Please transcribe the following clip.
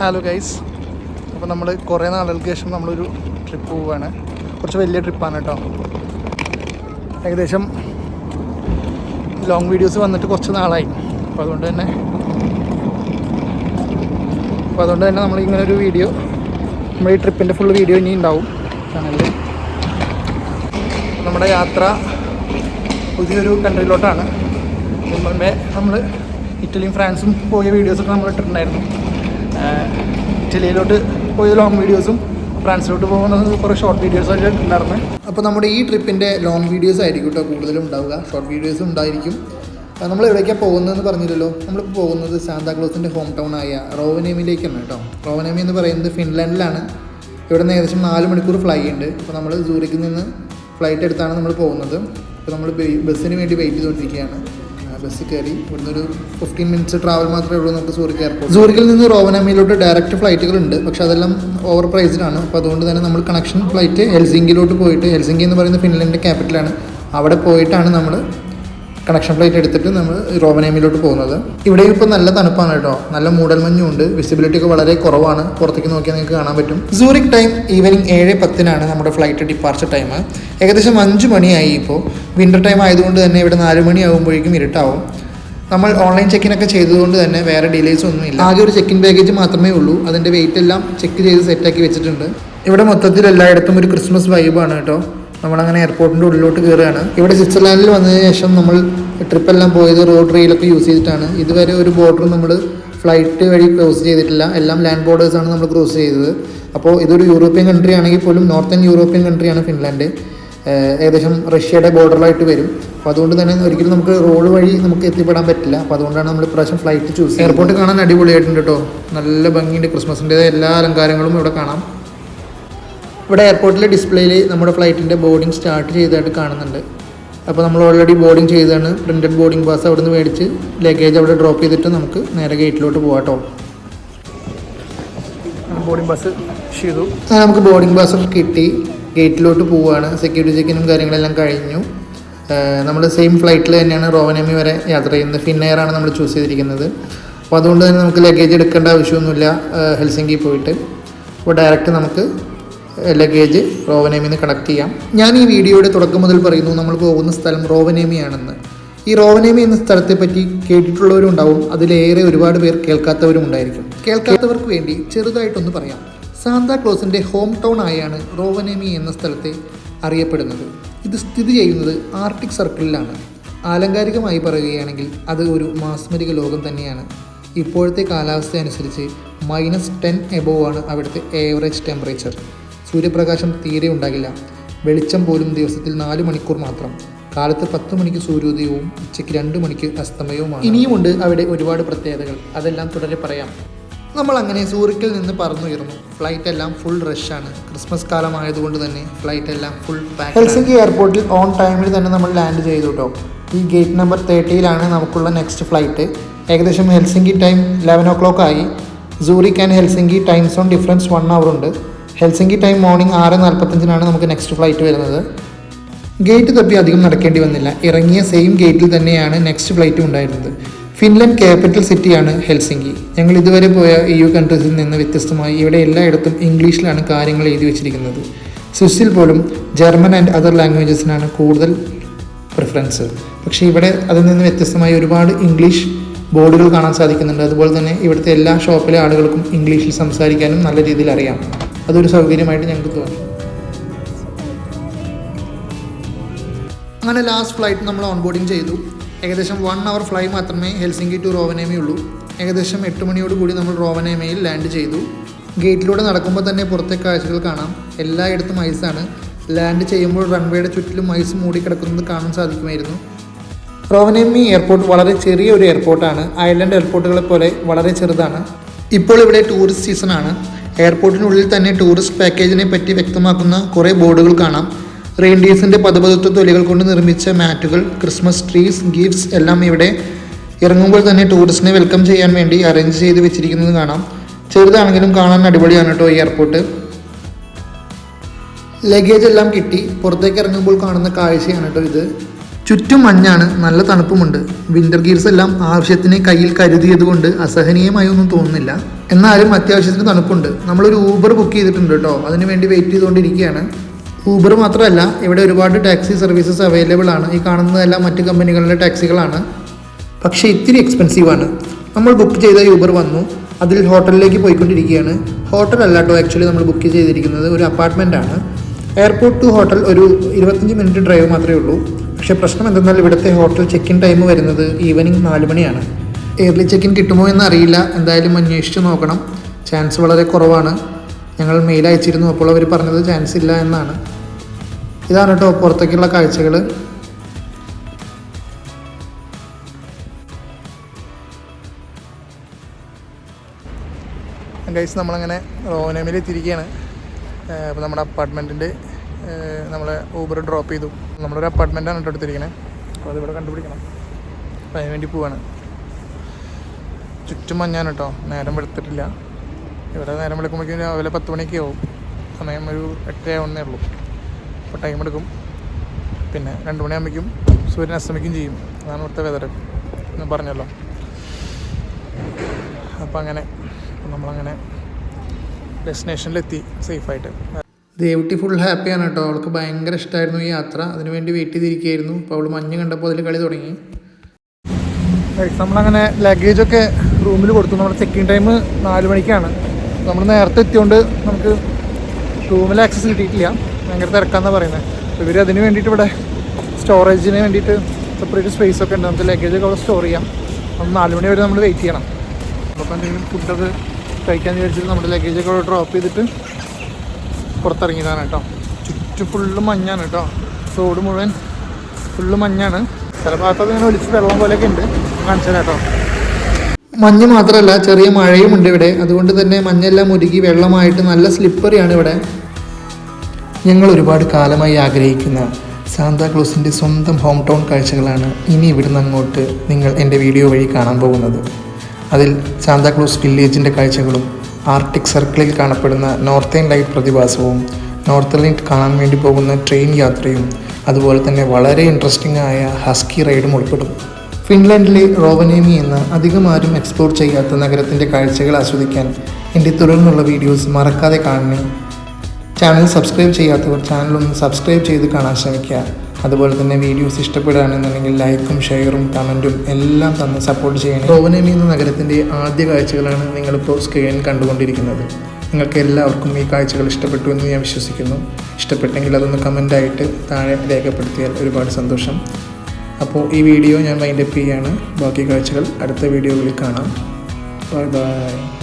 Hello guys അപ്പോൾ നമ്മൾ കുറേ നാളുകൾക്ക് ശേഷം നമ്മളൊരു ട്രിപ്പ് പോവുകയാണ്. കുറച്ച് വലിയ ട്രിപ്പാണ് കേട്ടോ ഏകദേശം ലോങ് വീഡിയോസ് വന്നിട്ട് കുറച്ച് നാളായി. അപ്പോൾ അതുകൊണ്ട് തന്നെ അപ്പോൾ അതുകൊണ്ട് തന്നെ നമ്മൾ ഇങ്ങനെ ഒരു വീഡിയോ നമ്മൾ ഈ ട്രിപ്പിന്റെ ഫുൾ വീഡിയോ ഇനി ഉണ്ടാവും. ചാനലിൽ നമ്മുടെ യാത്ര പുതിയൊരു കൺട്രിയിലോട്ടാണ് മുമ്പേ നമ്മൾ ഇറ്റലിയും ഫ്രാൻസും പോയ വീഡിയോസൊക്കെ നമ്മൾ ഇട്ടിട്ടുണ്ടായിരുന്നു. ഇറ്റലിയിലോട്ട് പോയ ലോങ് വീഡിയോസും ഫ്രാൻസിലോട്ട് പോകുന്നത് കുറേ ഷോർട്ട് വീഡിയോസ് ഒക്കെ ഉണ്ടായിരുന്നു. അപ്പോൾ നമ്മുടെ ഈ ട്രിപ്പിന്റെ ലോങ് വീഡിയോസ് ആയിരിക്കും കേട്ടോ കൂടുതലും ഉണ്ടാവുക. ഷോർട്ട് വീഡിയോസും ഉണ്ടായിരിക്കും. നമ്മൾ എവിടേക്കാണ് പോകുന്നതെന്ന് പറഞ്ഞില്ലല്ലോ. നമ്മളിപ്പോൾ പോകുന്നത് സാന്താക്ലോസിന്റെ ഹോം ടൗൺ ആയ റോവനേമിലേക്കാണ് കേട്ടോ റോവനേമി എന്ന് പറയുന്നത് ഫിൻലാൻഡിലാണ്. ഇവിടെ നിന്ന് ഏകദേശം നാല് മണിക്കൂർ ഫ്ലൈ ഉണ്ട്. അപ്പോൾ നമ്മൾ സൂറിക്കിൽ നിന്ന് ഫ്ലൈറ്റ് എടുത്താണ് നമ്മൾ പോകുന്നത്. അപ്പോൾ നമ്മൾ ബസ്സിന് വേണ്ടി വെയിറ്റ് ചെയ്തുകൊണ്ടിരിക്കുകയാണ്. ബസ്സിൽ കയറി ഇവിടുന്ന് ഒരു ഫിഫ്റ്റീൻ മിനിറ്റ്സ് ട്രാവൽ മാത്രമേ ഉള്ളൂ നമുക്ക് സൂറിക്ക് എയർപോർട്ട് സൂറിക്കിൽ നിന്ന് റോവനാമിയിലോട്ട് ഡയറക്റ്റ് ഫ്ലൈറ്റുകൾ ഉണ്ട് പക്ഷേ അതെല്ലാം ഓവർ പ്രൈസ്ഡാണ് അപ്പോൾ അതുകൊണ്ട് തന്നെ നമ്മൾ കണക്ഷൻ ഫ്ലൈറ്റ് ഹെൽസിങ്കിലോട്ട് പോയിട്ട് ഹെൽസിങ്കി എന്ന് പറയുന്ന ഫിൻലൻഡിന്റെ ക്യാപിറ്റലാണ് അവിടെ പോയിട്ടാണ് നമ്മൾ കണക്ഷൻ പ്ലേറ്റ് എടുത്തിട്ട് നമ്മൾ റോമനേമിലോട്ട് പോകുന്നത്. ഇവിടെ ഇപ്പോൾ നല്ല തണുപ്പാണ് കേട്ടോ. നല്ല മൂടൽ ഉണ്ട് വിസിബിലിറ്റി ഒക്കെ വളരെ കുറവാണ്. പുറത്തേക്ക് നോക്കിയാൽ നിങ്ങൾക്ക് കാണാൻ പറ്റും. സൂറിക് ടൈം ഈവനിങ് ഏഴ് പത്തിനാണ് നമ്മുടെ ഫ്ലൈറ്റ് ഡിപ്പാർച്ചർ ടൈം ഏകദേശം അഞ്ച് മണിയായി ഇപ്പോൾ. വിന്റർ ടൈം ആയതുകൊണ്ട് തന്നെ ഇവിടെ നാല് മണി മണിയാകുമ്പോഴേക്കും ഇരുട്ടാവും. നമ്മൾ ഓൺലൈൻ ചെക്കിനൊക്കെ ചെയ്തതുകൊണ്ട് തന്നെ വേറെ ഡിലേസ് ഒന്നുമില്ല ആകെ ഒരു ചെക്കിൻ ബാഗേജ് മാത്രമേ ഉള്ളൂ. അതിന്റെ വെയിറ്റ് എല്ലാം ചെക്ക് ചെയ്ത് സെറ്റാക്കി വെച്ചിട്ടുണ്ട്. ഇവിടെ മൊത്തത്തിൽ എല്ലായിടത്തും ഒരു ക്രിസ്മസ് വൈബാണ് കേട്ടോ. നമ്മളങ്ങനെ എയർപോർട്ടിന്റെ ഉള്ളിലോട്ട് കയറുകയാണ് ഇവിടെ സ്വിറ്റ്സർലാൻഡിൽ വന്നതിന് ശേഷം നമ്മൾ ട്രിപ്പെല്ലാം പോയത് റോഡ് റെയിലൊക്കെ യൂസ് ചെയ്തിട്ടാണ്. ഇതുവരെ ഒരു ബോർഡർ നമ്മൾ ഫ്ലൈറ്റ് വഴി ക്രോസ് ചെയ്തിട്ടില്ല. എല്ലാം ലാൻഡ് ബോർഡേഴ്സാണ് നമ്മൾ ക്രോസ് ചെയ്തത്. അപ്പോൾ ഇതൊരു യൂറോപ്യൻ കൺട്രി ആണെങ്കിൽ പോലും നോർത്തേൺ യൂറോപ്യൻ കൺട്രിയാണ് ഫിൻലാൻഡ്. ഏകദേശം റഷ്യയുടെ ബോർഡറിലായിട്ട് വരും. അപ്പോൾ അതുകൊണ്ട് തന്നെ ഒരിക്കലും നമുക്ക് റോഡ് വഴി നമുക്ക് എത്തിപ്പെടാൻ പറ്റില്ല. അപ്പോൾ അതുകൊണ്ടാണ് നമ്മൾ ഇപ്രാവശ്യം ഫ്ലൈറ്റ് ചൂസ് എയർപോർട്ട് കാണാൻ അടിപൊളിയായിട്ടുണ്ട് കേട്ടോ നല്ല ഭംഗിയുണ്ട്. ക്രിസ്മസിന്റെ എല്ലാ അലങ്കാരങ്ങളും ഇവിടെ കാണാം. ഇവിടെ എയർപോർട്ടിലെ ഡിസ്പ്ലേയിൽ നമ്മുടെ ഫ്ലൈറ്റിന്റെ ബോർഡിംഗ് സ്റ്റാർട്ട് ചെയ്തതായിട്ട് കാണുന്നുണ്ട്. അപ്പോൾ നമ്മൾ ഓൾറെഡി ബോർഡിംഗ് ചെയ്താണ് പ്രിന്റഡ് ബോർഡിംഗ് പാസ് അവിടെ നിന്ന് മേടിച്ച് ലഗേജ് അവിടെ ഡ്രോപ്പ് ചെയ്തിട്ട് നമുക്ക് നേരെ ഗേറ്റിലോട്ട് പോകാം കേട്ടോ. ബോർഡിംഗ് പാസ് ചെയ്തു. നമുക്ക് ബോർഡിംഗ് പാസ് കിട്ടി. ഗേറ്റിലോട്ട് പോവുകയാണ് സെക്യൂരിറ്റി ചെക്കിനും കാര്യങ്ങളെല്ലാം കഴിഞ്ഞു. നമ്മൾ സെയിം ഫ്ലൈറ്റിൽ തന്നെയാണ് റോവനമി വരെ യാത്ര ചെയ്യുന്നത്. ഫിന്നെയർ ആണ് നമ്മൾ ചൂസ് ചെയ്തിരിക്കുന്നത്. അപ്പോൾ അതുകൊണ്ട് തന്നെ നമുക്ക് ലഗേജ് എടുക്കേണ്ട ആവശ്യമൊന്നുമില്ല ഹെൽസിങ്കി പോയിട്ട്. അപ്പോൾ ഡയറക്റ്റ് നമുക്ക് ലഗേജ് റോവനേമിൽ നിന്ന് കണക്ട് ചെയ്യാം. ഞാൻ ഈ വീഡിയോയുടെ തുടക്കം മുതൽ പറയുന്നു നമ്മൾ പോകുന്ന സ്ഥലം റോവനേമിയാണെന്ന്. ഈ റോവനേമി എന്ന സ്ഥലത്തെ പറ്റി കേട്ടിട്ടുള്ളവരും ഉണ്ടാവും അതിലേറെ ഒരുപാട് പേർ കേൾക്കാത്തവരും ഉണ്ടായിരിക്കും. കേൾക്കാത്തവർക്ക് വേണ്ടി ചെറുതായിട്ടൊന്ന് പറയാം. സാന്താ ക്ലോസിന്റെ ഹോം ടൗൺ ആയാണ് റോവനേമി എന്ന സ്ഥലത്തെ അറിയപ്പെടുന്നത്. ഇത് സ്ഥിതി ചെയ്യുന്നത് ആർട്ടിക് സർക്കിളിലാണ്. ആലങ്കാരികമായി പറയുകയാണെങ്കിൽ അത് ഒരു മാസ്മരിക ലോകം തന്നെയാണ്. ഇപ്പോഴത്തെ കാലാവസ്ഥ അനുസരിച്ച് മൈനസ് ടെൻ എബോവ് ആണ് അവിടുത്തെ ഏവറേജ് ടെമ്പറേച്ചർ സൂര്യപ്രകാശം തീരെ ഉണ്ടാകില്ല. വെളിച്ചം പോലും ദിവസത്തിൽ നാല് മണിക്കൂർ മാത്രം. കാലത്ത് പത്ത് മണിക്ക് സൂര്യോദയവും ഉച്ചയ്ക്ക് രണ്ട് മണിക്ക് അസ്തമയവുമാണ്. ഇനിയുമുണ്ട് അവിടെ ഒരുപാട് പ്രത്യേകതകൾ. അതെല്ലാം തുടരെ പറയാം. നമ്മൾ അങ്ങനെ സൂറിക്കിൽ നിന്ന് പറന്നുയർന്നു. ഫ്ലൈറ്റ് എല്ലാം ഫുൾ റഷാണ്. ക്രിസ്മസ് കാലമായതുകൊണ്ട് തന്നെ ഫ്ലൈറ്റ് എല്ലാം ഫുൾ പാക്ക് ഹെൽസിംഗി എയർപോർട്ടിൽ ഓൺ ടൈമിൽ തന്നെ നമ്മൾ ലാൻഡ് ചെയ്തു കേട്ടോ. ഈ ഗേറ്റ് നമ്പർ തേർട്ടിയിലാണ് നമുക്കുള്ള നെക്സ്റ്റ് ഫ്ലൈറ്റ്. ഏകദേശം Helsinki time eleven o'clock ആയി. Zurich and Helsinki time zone difference one hour ഉണ്ട്. ഹെൽസിംഗി ടൈം മോർണിംഗ് ആറ് നാൽപ്പത്തഞ്ചിനാണ് നമുക്ക് നെക്സ്റ്റ് ഫ്ലൈറ്റ് വരുന്നത്. ഗേറ്റ് തപ്പി അധികം നടക്കേണ്ടി വന്നില്ല. ഇറങ്ങിയ സെയിം ഗേറ്റിൽ തന്നെയാണ് നെക്സ്റ്റ് ഫ്ലൈറ്റും ഉണ്ടായിരുന്നത്. ഫിൻലൻഡ് ക്യാപിറ്റൽ സിറ്റിയാണ് ഹെൽസിംഗി ഞങ്ങൾ ഇതുവരെ പോയ ഇ യു കൺട്രീസിൽ നിന്ന് വ്യത്യസ്തമായി ഇവിടെ എല്ലായിടത്തും ഇംഗ്ലീഷിലാണ് കാര്യങ്ങൾ എഴുതി വെച്ചിരിക്കുന്നത്. സ്വിസ്സിൽ പോലും ജർമ്മൻ ആൻഡ് അതർ ലാംഗ്വേജസിനാണ് കൂടുതൽ പ്രിഫറൻസ് പക്ഷേ ഇവിടെ അതിൽ നിന്ന് വ്യത്യസ്തമായി ഒരുപാട് ഇംഗ്ലീഷ് ബോർഡുകൾ കാണാൻ സാധിക്കുന്നുണ്ട്. അതുപോലെ തന്നെ ഇവിടുത്തെ എല്ലാ ഷോപ്പിലെ ആളുകൾക്കും ഇംഗ്ലീഷിൽ സംസാരിക്കാനും നല്ല രീതിയിൽ അറിയാം. അതൊരു സൗകര്യമായിട്ട് ഞങ്ങൾക്ക് തോന്നി. അങ്ങനെ ലാസ്റ്റ് ഫ്ലൈറ്റ് നമ്മൾ ഓൺ ബോർഡിങ് ചെയ്തു. ഏകദേശം വൺ അവർ ഫ്ലൈ മാത്രമേ ഹെൽസിംഗി ടു റോവനേമി ഉള്ളൂ. ഏകദേശം എട്ട് മണിയോട് കൂടി നമ്മൾ റോവനേമയിൽ ലാൻഡ് ചെയ്തു. ഗേറ്റിലൂടെ നടക്കുമ്പോൾ തന്നെ പുറത്തെ കാഴ്ചകൾ കാണാം. എല്ലായിടത്തും ഐസാണ് ലാൻഡ് ചെയ്യുമ്പോൾ റൺവേയുടെ ചുറ്റിലും ഐസ് മൂടിക്കിടക്കുന്നത് കാണാൻ സാധിക്കുമായിരുന്നു. റോവനേമി എയർപോർട്ട് വളരെ ചെറിയ ഒരു എയർപോർട്ടാണ് അയർലൻഡ് എയർപോർട്ടുകളെ പോലെ വളരെ ചെറുതാണ്. ഇപ്പോൾ ഇവിടെ ടൂറിസ്റ്റ് സീസണാണ് എയർപോർട്ടിനുള്ളിൽ തന്നെ ടൂറിസ്റ്റ് പാക്കേജിനെ പറ്റി വ്യക്തമാക്കുന്ന കുറേ ബോർഡുകൾ കാണാം. റെയിൻഡീസിന്റെ പദപദത്വ തൊലികൾ കൊണ്ട് നിർമ്മിച്ച മാറ്റുകൾ ക്രിസ്മസ് ട്രീസ് ഗിഫ്റ്റ്സ് എല്ലാം ഇവിടെ ഇറങ്ങുമ്പോൾ തന്നെ ടൂറിസ്റ്റിനെ വെൽക്കം ചെയ്യാൻ വേണ്ടി അറേഞ്ച് ചെയ്ത് വെച്ചിരിക്കുന്നത് കാണാം. ചെറുതാണെങ്കിലും കാണാൻ അടിപൊളിയാണ് കേട്ടോ ഈ എയർപോർട്ട്. ലഗേജ് എല്ലാം കിട്ടി. പുറത്തേക്ക് ഇറങ്ങുമ്പോൾ കാണുന്ന കാഴ്ചയാണ് കേട്ടോ ഇത്. ചുറ്റും മഞ്ഞാണ് നല്ല തണുപ്പുമുണ്ട്. വിന്റർ ഗീർസ് എല്ലാം ആവശ്യത്തിന് കയ്യിൽ കരുതിയതുകൊണ്ട് അസഹനീയമായി ഒന്നും തോന്നുന്നില്ല. എന്നാലും അത്യാവശ്യത്തിന് തണുപ്പുണ്ട്. നമ്മളൊരു ഊബർ ബുക്ക് ചെയ്തിട്ടുണ്ട് കേട്ടോ അതിന് വേണ്ടി വെയിറ്റ് ചെയ്തുകൊണ്ടിരിക്കുകയാണ്. ഊബർ മാത്രമല്ല ഇവിടെ ഒരുപാട് ടാക്സി സർവീസസ് അവൈലബിൾ ആണ്. ഈ കാണുന്നതെല്ലാം മറ്റ് കമ്പനികളുടെ ടാക്സികളാണ് പക്ഷേ ഇത്തിരി എക്സ്പെൻസീവ് ആണ്. നമ്മൾ ബുക്ക് ചെയ്ത യൂബർ വന്നു. അതിൽ ഹോട്ടലിലേക്ക് പോയിക്കൊണ്ടിരിക്കുകയാണ്. ഹോട്ടൽ അല്ല കേട്ടോ ആക്ച്വലി നമ്മൾ ബുക്ക് ചെയ്തിരിക്കുന്നത്. ഒരു അപ്പാർട്ട്മെന്റ് ആണ്. എയർപോർട്ട് ടു ഹോട്ടൽ ഒരു ഇരുപത്തഞ്ച് മിനിറ്റ് ഡ്രൈവ് മാത്രമേ ഉള്ളൂ. പക്ഷേ പ്രശ്നം എന്തെന്നാൽ ഇവിടുത്തെ ഹോട്ടൽ ചെക്ക് ഇൻ ടൈം വരുന്നത് ഈവനിങ് നാല് മണിയാണ്. എയർലി ചെക്ക് ഇൻ കിട്ടുമോ എന്ന് അറിയില്ല എന്തായാലും അന്വേഷിച്ച് നോക്കണം. ചാൻസ് വളരെ കുറവാണ്. ഞങ്ങൾ മെയിൽ അയച്ചിരുന്നു. അപ്പോൾ അവർ പറഞ്ഞത് ചാൻസ് ഇല്ല എന്നാണ്. ഇതാണ് കേട്ടോ പുറത്തേക്കുള്ള കാഴ്ചകൾ ഗൈസ് നമ്മളങ്ങനെ റോനമിൽ എത്തിയിരിക്കുകയാണ് അപ്പോൾ നമ്മുടെ അപ്പാർട്ട്മെന്റിന്റെ നമ്മളെ ഊബർ ഡ്രോപ്പ് ചെയ്തു. നമ്മളൊരു അപ്പാർട്ട്മെന്റാണ് കേട്ടോ എടുത്തിരിക്കുന്നത് അപ്പോൾ അതിവിടെ കണ്ടുപിടിക്കണം. അപ്പോൾ അതിന് വേണ്ടി പോവാണ്. ചുറ്റും മഞ്ഞാണ് കേട്ടോ. നേരം വെളുത്തിട്ടില്ല. ഇവിടെ നേരം വെളുക്കുമ്പോഴേക്കും രാവിലെ പത്ത് മണിയൊക്കെ ആവും. സമയം ഒരു എട്ടര ആവുന്നേ ഉള്ളൂ. അപ്പോൾ ടൈം എടുക്കും. പിന്നെ രണ്ട് മണിയാകുമ്പോഴേക്കും സൂര്യൻ അസ്തമിക്കും ചെയ്യും. അതാണ് ഇവിടുത്തെ വെതർ എന്ന് പറഞ്ഞല്ലോ. അപ്പം അങ്ങനെ. അപ്പം നമ്മളങ്ങനെ ഡെസ്റ്റിനേഷനിലെത്തി സേഫായിട്ട് ദേവുട്ടി ഫുൾ ഹാപ്പിയാണ് കേട്ടോ. അവൾക്ക് ഭയങ്കര ഇഷ്ടമായിരുന്നു ഈ യാത്ര. അതിനുവേണ്ടി വെയിറ്റ് ചെയ്തിരിക്കുകയായിരുന്നു. അപ്പോൾ അവൾ മഞ്ഞ് കണ്ടപ്പോൾ അതിൽ കളി തുടങ്ങി. നമ്മളങ്ങനെ ലഗേജൊക്കെ റൂമിൽ കൊടുത്തു. നമ്മുടെ ചെക്കിങ് ടൈം നാല് മണിക്കാണ്. നമ്മൾ നേരത്തെ എത്തിയോണ്ട് നമുക്ക് റൂമിൽ ആക്സസ് കിട്ടിയിട്ടില്ല. ഭയങ്കര തിരക്കാന്നാണ് പറയുന്നത് ഇവർ അതിന് വേണ്ടിയിട്ട് ഇവിടെ സ്റ്റോറേജിന് വേണ്ടിയിട്ട് സെപ്പറേറ്റ് സ്പേസ് ഒക്കെ ഉണ്ട്. നമുക്ക് ലഗേജൊക്കെ അവിടെ സ്റ്റോർ ചെയ്യാം. നമ്മൾ നാല് മണി വരെ നമ്മൾ വെയിറ്റ് ചെയ്യണം. അപ്പോൾ എന്തെങ്കിലും ഫുഡൊക്കെ കഴിക്കാൻ വിചാരിച്ചിട്ട് നമ്മുടെ ലഗേജൊക്കെ അവിടെ ഡ്രോപ്പ് ചെയ്തിട്ട് പുറത്തിറങ്ങിയതാണ് കേട്ടോ. ചുറ്റും ഫുള്ള് മഞ്ഞാണ് കേട്ടോ. റോഡ് മുഴുവൻ ഫുള്ള് മഞ്ഞാണ്. ചില ഭാഗത്തൊക്കെ ഇങ്ങനെ ഒലിച്ച് വെള്ളം പോലെയൊക്കെ ഉണ്ട്. കാണിച്ചാൽ കേട്ടോ. മഞ്ഞ് മാത്രമല്ല ചെറിയ മഴയും ഉണ്ട് ഇവിടെ. അതുകൊണ്ട് തന്നെ മഞ്ഞെല്ലാം ഉരുകി വെള്ളമായിട്ട് നല്ല സ്ലിപ്പറിയാണ് ഇവിടെ. ഞങ്ങൾ ഒരുപാട് കാലമായി ആഗ്രഹിക്കുന്ന സാന്താക്ലോസിന്റെ സ്വന്തം ഹോം ടൗൺ കാഴ്ചകളാണ് ഇനി ഇവിടുന്ന് അങ്ങോട്ട് നിങ്ങൾ എന്റെ വീഡിയോ വഴി കാണാൻ പോകുന്നത്. അതിൽ സാന്താക്ലോസ് വില്ലേജിന്റെ കാഴ്ചകളും ആർട്ടിക് സർക്കിളിൽ കാണപ്പെടുന്ന നോർത്തേൺ ലൈറ്റ് പ്രതിഭാസവും നോർത്ത് ലൈറ്റ് കാണാൻ വേണ്ടി പോകുന്ന ട്രെയിൻ യാത്രയും അതുപോലെ തന്നെ വളരെ ഇൻട്രസ്റ്റിംഗ് ആയ ഹസ്കി റൈഡും ഉൾപ്പെടും ഫിൻലൻഡിലെ റോവനേമി എന്ന അധികം ആരും എക്സ്പ്ലോർ ചെയ്യാത്ത നഗരത്തിന്റെ കാഴ്ചകൾ ആസ്വദിക്കാൻ എന്റെ തുടർന്നുള്ള വീഡിയോസ് മറക്കാതെ കാണണേ. ചാനൽ സബ്സ്ക്രൈബ് ചെയ്യാത്തവർ ചാനലൊന്ന് സബ്സ്ക്രൈബ് ചെയ്ത് കാണാൻ ശ്രമിക്കുക. അതുപോലെ തന്നെ വീഡിയോസ് ഇഷ്ടപ്പെടുകയാണെന്നുണ്ടെങ്കിൽ ലൈക്കും ഷെയറും കമന്റും എല്ലാം തന്ന് സപ്പോർട്ട് ചെയ്യണം. റോവനേമി എന്ന നഗരത്തിന്റെ ആദ്യ കാഴ്ചകളാണ് നിങ്ങളിപ്പോൾ സ്ക്രീനിൽ കണ്ടുകൊണ്ടിരിക്കുന്നത്. നിങ്ങൾക്ക് എല്ലാവർക്കും ഈ കാഴ്ചകൾ ഇഷ്ടപ്പെട്ടു എന്ന് ഞാൻ വിശ്വസിക്കുന്നു. ഇഷ്ടപ്പെട്ടെങ്കിൽ അതൊന്ന് കമന്റായിട്ട് താഴെ രേഖപ്പെടുത്തിയാൽ ഒരുപാട് സന്തോഷം. അപ്പോൾ ഈ വീഡിയോ ഞാൻ വൈൻഡപ്പ് ചെയ്യുകയാണ് ബാക്കി കാഴ്ചകൾ അടുത്ത വീഡിയോകളിൽ കാണാം. Bye bye